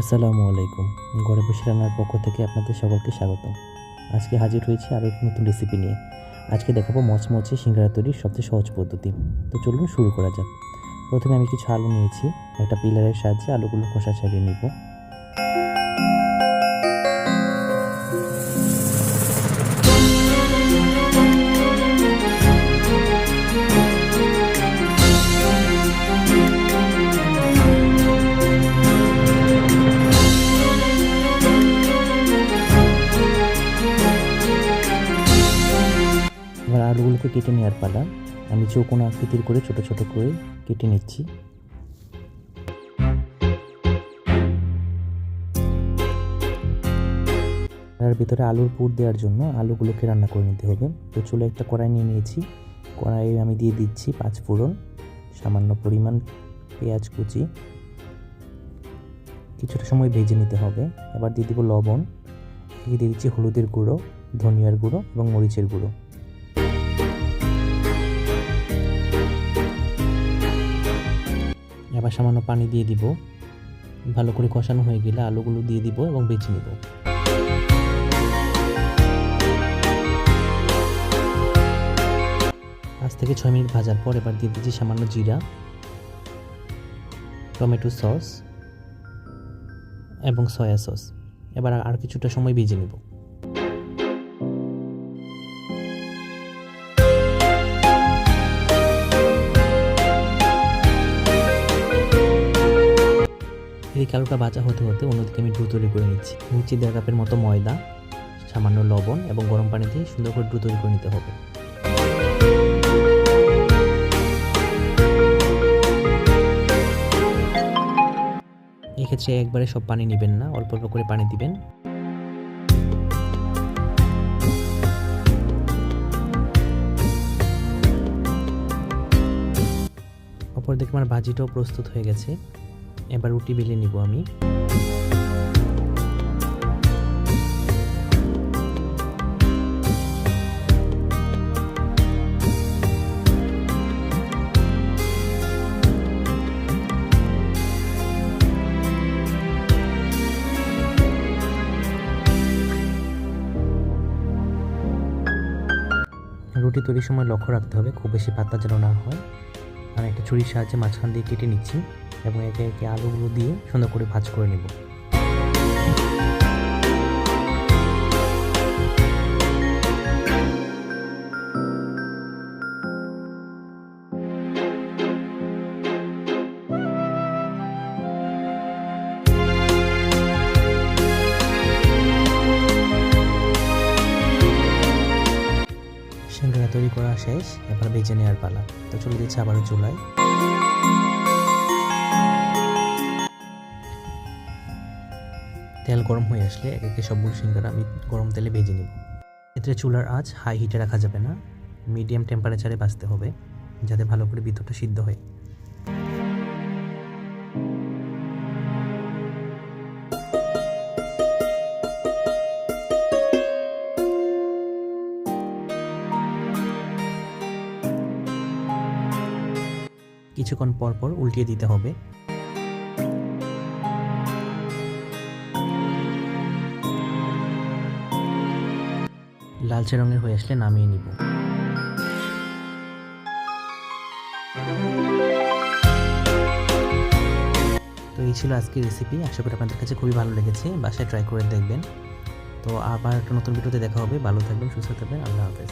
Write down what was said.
আসসালামু আলাইকুম। ঘরে বসে রান্নার পক্ষ থেকে আপনাদের সকলকে স্বাগত আজকে হাজির হয়েছি আরও একটি নতুন রেসিপি নিয়ে। আজকে দেখাবো মচমচে সিঙ্গারা তৈরির সবচেয়ে সহজ পদ্ধতি। তো চলুন শুরু করা যাক। প্রথমে আমি কিছু আলু নিয়েছি, একটা পিলারের সাহায্যে আলুগুলো খোসা ছাড়িয়ে নিব। এবার কেটে নেওয়ার পালা। আমি চৌকোনো আকৃতির করে ছোট ছোট করে কেটে নিচ্ছি। তার ভিতরে আলুর পুর দেওয়ার জন্য আলুগুলোকে রান্না করে নিতে হবে। তো চুলে একটা কড়াই নিয়ে নিয়েছি। কড়াইয়ে আমি দিয়ে দিচ্ছি পাঁচ ফোড়ন, সামান্য পরিমাণ পেঁয়াজ কুচি। কিছুটা সময় ভেজে নিতে হবে। এবার দিয়ে দিব লবণ। দিয়ে দিচ্ছি হলুদের গুঁড়ো, ধনিয়ার গুঁড়ো এবং মরিচের গুঁড়ো। সামান্য পানি দিয়ে দিব। ভালো করে কষানো হয়ে গেলে আলুগুলো দিয়ে দিব এবং বেছে নিব। পাঁচ থেকে ছয় মিনিট ভাজার পর এবার দিয়ে দিচ্ছি সামান্য জিরা, টমেটো সস এবং সয়া সস। এবার আর কিছুটা সময় ভেজে নেব। এদিকে আলুটা ভাজা হতে হতে অন্যদিকে আমি ডু তৈরি করে নিচ্ছি। নিচ্ছি দেড় কাপের মতো ময়দা, সামান্য লবণ এবং গরম পানি দিয়ে সুন্দর করে ডু তৈরি করে নিতে হবে। এক্ষেত্রে একবারে সব পানি নেবেন না, অল্প অল্প করে পানি দিবেন। অপরদিকে আমার ভাজিটাও প্রস্তুত হয়ে গেছে। এবার রুটি বেলে নিব আমি। রুটি তৈরির সময় লক্ষ্য রাখতে হবে, খুব বেশি পাতলা যেন না হয়। আমি একটা ছুরির সাহায্যে মাঝখান দিয়ে কেটে নিচ্ছি। এবং একে একে আলুগুলো দিয়ে সুন্দর করে ভাজ করে নেব। তৈরি করা শেষ, এবার বেজে নেওয়ার পালা। তো চলে দিচ্ছে আবারও চুলায়। তেল গরম হয়ে আসলে এক একে সবগুলো সিঙ্গারা আমি গরম তেলে ভেজে নিব। এতে চুলার আঁচ হাই হিটে রাখা যাবে না। মিডিয়াম টেম্পারেচারে বাঁচতে হবে, যাতে ভালো করে ভিতরটা সিদ্ধ হয়। কিছুক্ষণ পর পর উল্টিয়ে দিতে হবে। লালচে রঙের হয়ে আসলে নামিয়ে নিব। তো এই ছিল আজকের রেসিপি আশা করি আপনাদের কাছে খুবই ভালো লেগেছে। বাসায় ট্রাই করে দেখবেন। তো আবার একটা নতুন ভিডিওতে দেখা হবে। ভালো থাকবেন, সুস্থ থাকবেন। আল্লাহ হাফেজ।